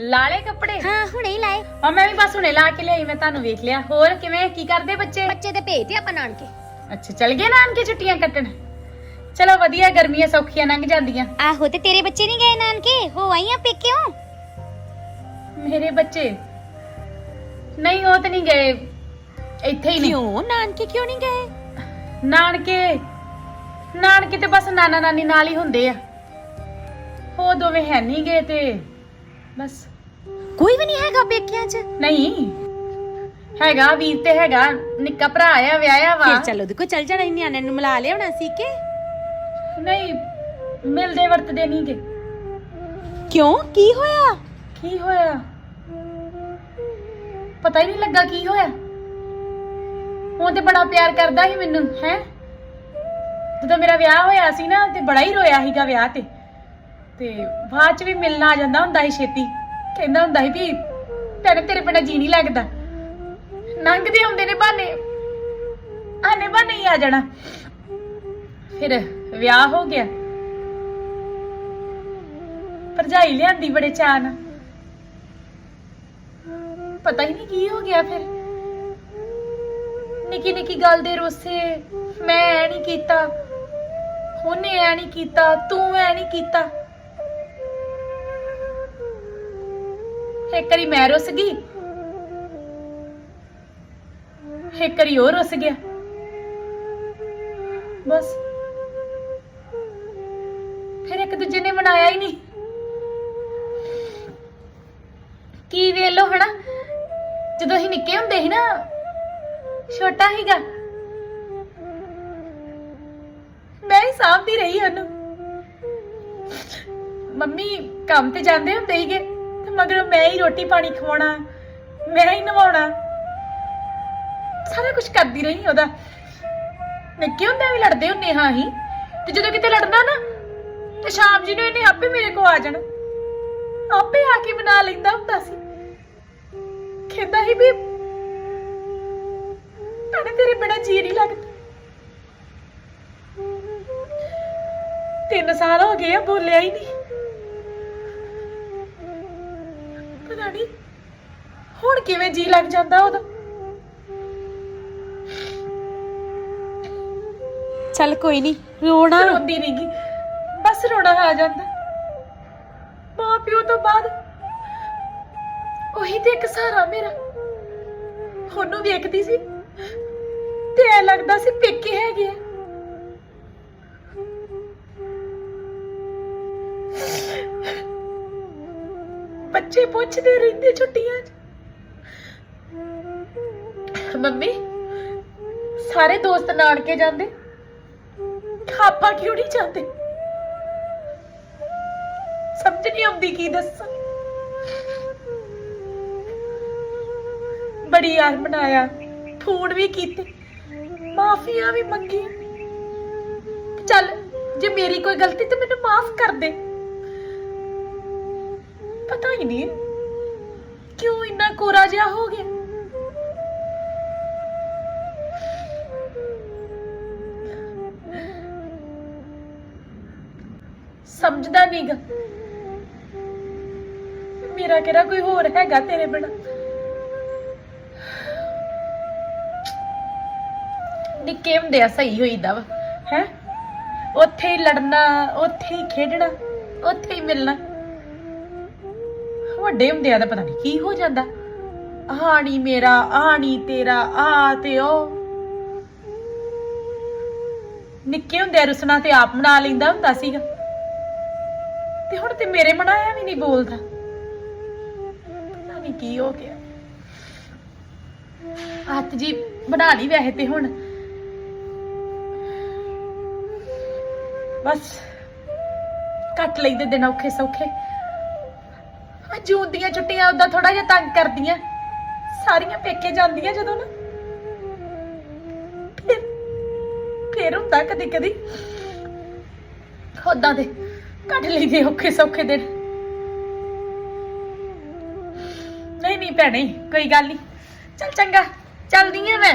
ਲਾਲੇ ਕੱਪੜੇ? ਹਾਂ ਹੁਣੇ ਹੀ ਲਾਏ। ਆ ਮੈਂ ਵੀ ਬਸ ਹੁਣੇ ਲਾ ਕੇ ਲਿਆਈ ਮੈਂ ਤੁਹਾਨੂੰ ਵੇਖ ਲਿਆ। ਹੋਰ ਕਿਵੇਂ ਕੀ ਕਰਦੇ ਬੱਚੇ? ਬੱਚੇ ਤੇ ਭੇਜਦੇ ਆਪਾਂ ਨਾਨਕੇ। ਅੱਛਾ ਚਲ ਗਏ ਨਾਨਕੇ ਛੁੱਟੀਆਂ ਕੱਟਣ? ਚਲੋ ਵਧੀਆ ਗਰਮੀਆਂ ਸੌਖੀਆਂ ਲੰਘ ਜਾਂਦੀਆਂ। ਆਹੋ ਤੇ ਤੇਰੇ ਬੱਚੇ ਨਹੀਂ ਗਏ ਨਾਨਕੇ? ਹੋ ਆਈਆਂ ਪੇਕਿਓ ਮੇਰੇ ਬੱਚੇ? ਨਹੀਂ ਉਹ ਤਾਂ ਨਹੀਂ ਗਏ। ਇੱਥੇ ਹੀ ਨੇ। ਕਿਉਂ? ਨਾਨਕੇ ਕਿਉਂ ਨਹੀਂ ਗਏ? ਨਾਨਕੇ ਨਾਨਕੇ ਤੇ ਬਸ ਨਾਨਾ ਨਾਨੀ ਨਾਲ ਹੀ ਹੁੰਦੇ ਆ। ਉਹ ਦੋਵੇਂ ਹੈ ਨਹੀਂ ਗਏ ਤੇ ਬਸ। ਕੋਈ ਵੀ ਨਹੀਂ ਹੈਗਾ ਪੇਕਿਆਂ 'ਚ। ਨਹੀਂ। ਹੈਗਾ ਵੀਰ ਤੇ ਹੈਗਾ ਨਿੱਕਾ ਭਰਾ ਆ ਵਿਆਹਿਆ ਵਾ। ਫਿਰ ਚੱਲ ਉਹਦੇ ਕੋ ਚੱਲ ਜਾਣਾ ਸੀ, ਨਿਆਣਿਆਂ ਨੂੰ ਮਿਲਾ ਲਿਆਉਣਾ ਸੀ ਕਿ? ਨਹੀਂ ਮਿਲਦੇ ਵਰਤਦੇ ਨਹੀਂ ਗੇ। ਕਿਉਂ? ਕੀ ਹੋਇਆ? ਕੀ ਹੋਇਆ? ਪਤਾ ਹੀ ਨਹੀਂ ਲੱਗਾ ਕੀ ਹੋਇਆ। ਉਹ ਤੇ ਬੜਾ ਪਿਆਰ ਕਰਦਾ ਸੀ ਮੈਨੂੰ ਹੈ? ਜਦੋਂ ਮੇਰਾ ਵਿਆਹ ਹੋਇਆ ਸੀ ਨਾ ਤੇ ਬੜਾ ਹੀ ਰੋਇਆ ਸੀਗਾ ਵਿਆਹ ਤੇ। ਤੇ ਬਾਅਦ ਚ ਵੀ ਮਿਲਣਾ ਆ ਜਾਂਦਾ ਹੁੰਦਾ ਸੀ ਛੇਤੀ। ਕਹਿੰਦਾ ਹੁੰਦਾ ਸੀ ਵੀ ਤੇਰੇ ਤੇਰੇ ਬਿਨਾਂ ਜੀ ਨਹੀਂ ਲੱਗਦਾ। ਲੰਘਦੇ ਹੁੰਦੇ ਨੇ ਬਹਾਨੇ। ਆਨੇ ਬਹਾਨੇ ਹੀ ਆ ਜਾਣਾ। ਫਿਰ ਵਿਆਹ ਹੋ ਗਿਆ। ਭਰਜਾਈ ਲਿਆਂਦੀ ਬੜੇ ਚਾਅ ਨਾਲ। ਪਤਾ ਹੀ ਨਹੀਂ ਕੀ ਹੋ ਗਿਆ ਫਿਰ। ਨਿੱਕੀ ਨਿੱਕੀ ਗੱਲ ਦੇ ਰੋਸੇ ਮੈਂ ਐ ਨਹੀਂ ਕੀਤਾ। ਉਹਨੇ ਐ ਨਹੀਂ ਕੀਤਾ, ਤੂੰ ਐ ਨਹੀਂ ਕੀਤਾ। ਇੱਕ ਵਾਰੀ ਮੈਂ ਰੁੱਸ ਗਈ। ਇੱਕ ਵਾਰੀ ਉਹ ਰੁੱਸ ਗਿਆ। ਬਸ। ਫਿਰ ਇੱਕ ਦੂਜੇ ਨੇ ਮਨਾਇਆ ਹੀ ਨਹੀਂ। ਕੀ ਵੇਲੋ ਹਨਾ? ਜਦੋਂ ਅਸੀਂ ਨਿੱਕੇ ਹੁੰਦੇ ਸੀ ਨਾ, ਛੋਟਾ ਸੀਗਾ। ਮੈਂ ਹੀ ਸਾਂਭਦੀ ਰਹੀ ਉਹਨੂੰ। ਮੰਮੀ ਕੰਮ ਤੇ ਜਾਂਦੇ ਹੁੰਦੇ ਸੀਗੇ। ਮਗਰ ਮੈਂ ਹੀ ਰੋਟੀ ਪਾਣੀ ਖਵਾਉਣਾ ਮੇਰਾ ਹੀ ਨਵਾਉਣਾ। ਸਾਰਾ ਕੁਝ ਕਰਦੀ ਰਹੀ ਉਹਦਾ। ਨਿੱਕੇ ਹੁੰਦੇ ਵੀ ਲੜਦੇ ਹੁੰਦੇ ਹਾਂ ਹੀ ਤੇ ਜਦੋਂ ਕਿਤੇ ਲੜਨਾ ਨਾ, ਤੇ ਸ਼ਾਮ ਜੀ ਨੂੰ ਇਹਨੇ ਆਪੇ ਮੇਰੇ ਕੋਲ ਆ ਜਾਣਾ। ਆਪੇ ਆ ਕੇ ਬਣਾ ਲੈਂਦਾ ਹੁੰਦਾ ਸੀ। ਕਹਿੰਦਾ ਸੀ ਵੀ ਭੈਣੇ ਤੇਰੇ ਬਿਨਾ ਜੀ ਨਹੀਂ ਲੱਗਦਾ। ਤਿੰਨ ਸਾਲ ਹੋ ਗਏ ਆ, ਬੋਲਿਆ ਹੀ ਨਹੀਂ। ਨਹੀਂ ਹੁਣ ਕਿਵੇਂ ਜੀ ਲੱਗ ਜਾਂਦਾ ਉਹਦਾ? ਚੱਲ ਕੋਈ ਨਹੀਂ ਰੋਣਾ। ਰੋਂਦੀ ਨਹੀਂਗੀ ਬਸ ਰੋਣਾ ਆ ਜਾਂਦਾ। ਮਾਂ ਪਿਓ ਤੋਂ ਬਾਅਦ ਉਹੀ ਤੇ ਇੱਕ ਸਹਾਰਾ ਮੇਰਾ। ਉਹਨੂੰ ਵੇਖਦੀ ਸੀ ਤੇ ਐ ਲੱਗਦਾ ਸੀ ਪੇਕੇ ਹੈਗੇ ਆ। ਬੱਚੇ ਪੁੱਛਦੇ ਰਹਿੰਦੇ ਛੁੱਟੀਆਂ 'ਚ। ਮੰਮੀ, ਸਾਰੇ ਦੋਸਤ ਨਾਨਕੇ ਜਾਂਦੇ? ਆਪਾਂ ਕਿਉਂ ਨਹੀਂ ਜਾਂਦੇ? ਸਮਝ ਨਹੀਂ ਆਉਂਦੀ ਕੀ ਦੱਸਾਂ। ਬੜੀ ਯਾਰ ਬਣਾਇਆ ਫੋਨ ਵੀ ਕੀਤੇ, ਮਾਫੀਆਂ ਵੀ ਮੰਗੀਆਂ। ਚੱਲ, ਜੇ ਮੇਰੀ ਕੋਈ ਗਲਤੀ ਤੇ ਮੈਨੂੰ ਮਾਫ ਕਰ ਦੇ। ਪਤਾ ਹੀ ਨਹੀਂ ਕਿਉਂ ਇੰਨਾ ਕੋਰਾ ਜਿਹਾ ਹੋ ਗਿਆ। ਸਮਝਦਾ ਨਹੀਂਗਾ ਮੇਰਾ ਕਿਹੜਾ ਕੋਈ ਹੋਰ ਹੈਗਾ ਤੇਰੇ ਬਿਨਾ। ਨਿੱਕੇ ਹੁੰਦੇ ਆ ਸਹੀ ਹੋਈਦਾ ਵਾ, ਹੈ? ਉੱਥੇ ਹੀ ਲੜਨਾ, ਉੱਥੇ ਹੀ ਖੇਡਣਾ, ਉੱਥੇ ਹੀ ਮਿਲਣਾ। ਵੱਡੇ ਹੁੰਦਿਆਂ ਦਾ ਪਤਾ ਨਹੀਂ ਕੀ ਹੋ ਜਾਂਦਾ। ਆਹ ਮੇਰਾ, ਆਹ ਤੇਰਾ ਆ ਤੇ ਉਹ। ਨਿੱਕੇ ਹੁੰਦਿਆਂ ਰੁਸਣਾ ਤੇ ਆਪ ਮਨਾ ਲੈਂਦਾ ਹੁੰਦਾ ਸੀਗਾ। ਤੇ ਹੁਣ ਤੇ ਮੇਰੇ ਮਨਾਇਆ ਵੀ ਨਹੀਂ ਬੋਲਦਾ। ਪਤਾ ਨਹੀਂ ਕੀ ਹੋ ਗਿਆ। ਹੱਥ ਜੀ ਬਣਾ ਲਈ ਵੈਸੇ ਤੇ ਹੁਣ। ਬਸ। ਕੱਟ ਲਈਦੇ ਦਿਨ ਔਖੇ ਸੌਖੇ। ਆ ਜੂਨ ਦੀਆਂ ਛੁੱਟੀਆਂ ਉਦਾਂ ਥੋੜਾ ਜਿਹਾ ਤੰਗ ਕਰਦੀਆਂ ਸਾਰੀਆਂ ਪੇਕੇ ਜਾਂਦੀਆਂ ਜਦੋਂ ਨਾ। ਫਿਰ ਫਿਰ ਹੁੰਦਾ ਕਦੀ ਕਦੀ। ਉਦਾਂ ਦੇ ਕੱਢ ਲਈਦੇ ਔਖੇ ਸੌਖੇ ਦਿਨ। ਨਹੀਂ ਨਹੀਂ ਭੈਣੇ, ਕੋਈ ਗੱਲ ਨਹੀਂ। ਚੱਲ ਚੰਗਾ, ਚੱਲਦੀ ਆ ਮੈਂ।